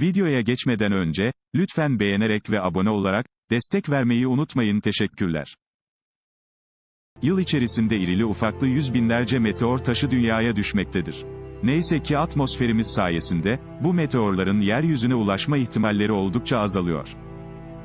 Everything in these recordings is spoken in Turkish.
Videoya geçmeden önce, lütfen beğenerek ve abone olarak, destek vermeyi unutmayın teşekkürler. Yıl içerisinde irili ufaklı yüz binlerce meteor taşı dünyaya düşmektedir. Neyse ki atmosferimiz sayesinde, bu meteorların yeryüzüne ulaşma ihtimalleri oldukça azalıyor.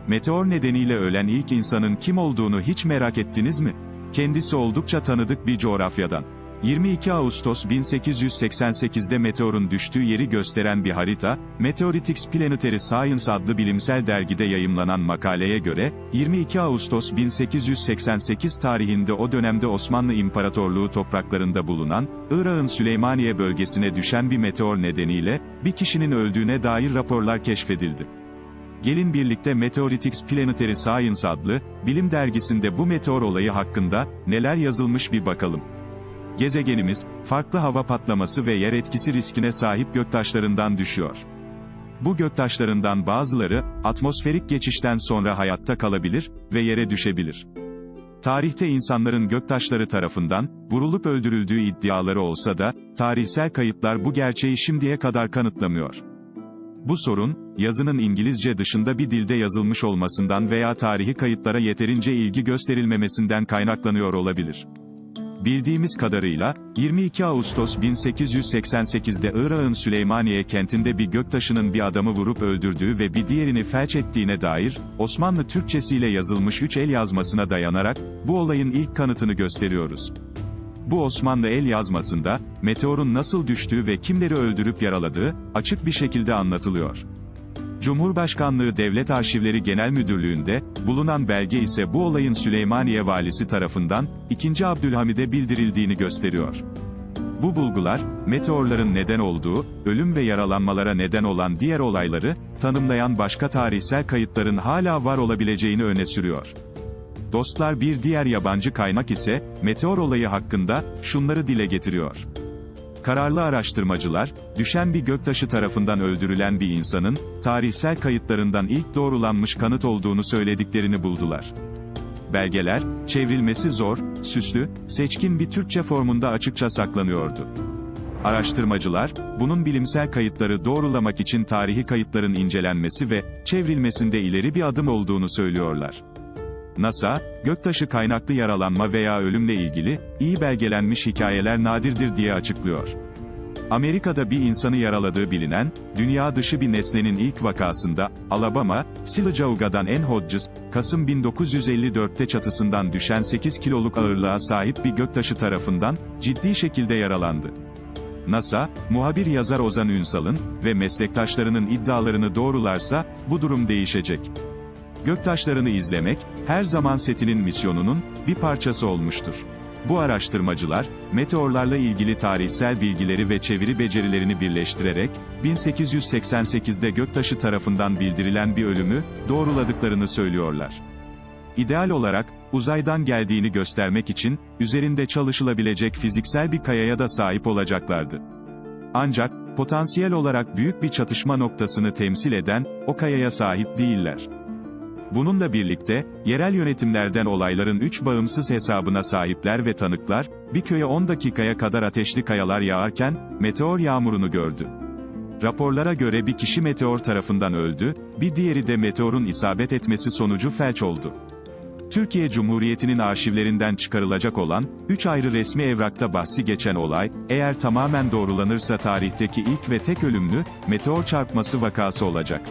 Meteor nedeniyle ölen ilk insanın kim olduğunu hiç merak ettiniz mi? Kendisi oldukça tanıdık bir coğrafyadan. 22 Ağustos 1888'de meteorun düştüğü yeri gösteren bir harita, Meteoritics Planetary Science adlı bilimsel dergide yayımlanan makaleye göre, 22 Ağustos 1888 tarihinde o dönemde Osmanlı İmparatorluğu topraklarında bulunan, Irak'ın Süleymaniye bölgesine düşen bir meteor nedeniyle, bir kişinin öldüğüne dair raporlar keşfedildi. Gelin birlikte Meteoritics Planetary Science adlı, bilim dergisinde bu meteor olayı hakkında, neler yazılmış bir bakalım. Gezegenimiz, farklı hava patlaması ve yer etkisi riskine sahip göktaşlarından düşüyor. Bu göktaşlarından bazıları, atmosferik geçişten sonra hayatta kalabilir ve yere düşebilir. Tarihte insanların göktaşları tarafından, vurulup öldürüldüğü iddiaları olsa da, tarihsel kayıtlar bu gerçeği şimdiye kadar kanıtlamıyor. Bu sorun, yazının İngilizce dışında bir dilde yazılmış olmasından veya tarihi kayıtlara yeterince ilgi gösterilmemesinden kaynaklanıyor olabilir. Bildiğimiz kadarıyla, 22 Ağustos 1888'de Irak'ın Süleymaniye kentinde bir göktaşının bir adamı vurup öldürdüğü ve bir diğerini felç ettiğine dair, Osmanlı Türkçesiyle yazılmış üç el yazmasına dayanarak, bu olayın ilk kanıtını gösteriyoruz. Bu Osmanlı el yazmasında, meteorun nasıl düştüğü ve kimleri öldürüp yaraladığı, açık bir şekilde anlatılıyor. Cumhurbaşkanlığı Devlet Arşivleri Genel Müdürlüğü'nde, bulunan belge ise bu olayın Süleymaniye valisi tarafından, 2. Abdülhamid'e bildirildiğini gösteriyor. Bu bulgular, meteorların neden olduğu, ölüm ve yaralanmalara neden olan diğer olayları, tanımlayan başka tarihsel kayıtların hala var olabileceğini öne sürüyor. Dostlar bir diğer yabancı kaynak ise, meteor olayı hakkında, şunları dile getiriyor. Kararlı araştırmacılar, düşen bir göktaşı tarafından öldürülen bir insanın, tarihsel kayıtlarından ilk doğrulanmış kanıt olduğunu söylediklerini buldular. Belgeler, çevrilmesi zor, süslü, seçkin bir Türkçe formunda açıkça saklanıyordu. Araştırmacılar, bunun bilimsel kayıtları doğrulamak için tarihi kayıtların incelenmesi ve çevrilmesinde ileri bir adım olduğunu söylüyorlar. NASA, göktaşı kaynaklı yaralanma veya ölümle ilgili, iyi belgelenmiş hikayeler nadirdir diye açıklıyor. Amerika'da bir insanı yaraladığı bilinen, dünya dışı bir nesnenin ilk vakasında, Alabama, Silagauga'dan en Hodges, Kasım 1954'te çatısından düşen 8 kiloluk ağırlığa sahip bir göktaşı tarafından, ciddi şekilde yaralandı. NASA, muhabir yazar Ozan Ünsal'ın ve meslektaşlarının iddialarını doğrularsa, bu durum değişecek. Göktaşlarını izlemek, her zaman setinin misyonunun, bir parçası olmuştur. Bu araştırmacılar, meteorlarla ilgili tarihsel bilgileri ve çeviri becerilerini birleştirerek, 1888'de göktaşı tarafından bildirilen bir ölümü, doğruladıklarını söylüyorlar. İdeal olarak, uzaydan geldiğini göstermek için, üzerinde çalışılabilecek fiziksel bir kayaya da sahip olacaklardı. Ancak, potansiyel olarak büyük bir çatışma noktasını temsil eden, o kayaya sahip değiller. Bununla birlikte, yerel yönetimlerden olayların 3 bağımsız hesabına sahipler ve tanıklar, bir köye 10 dakikaya kadar ateşli kayalar yağarken, meteor yağmurunu gördü. Raporlara göre bir kişi meteor tarafından öldü, bir diğeri de meteorun isabet etmesi sonucu felç oldu. Türkiye Cumhuriyeti'nin arşivlerinden çıkarılacak olan, 3 ayrı resmi evrakta bahsi geçen olay, eğer tamamen doğrulanırsa tarihteki ilk ve tek ölümlü, meteor çarpması vakası olacak.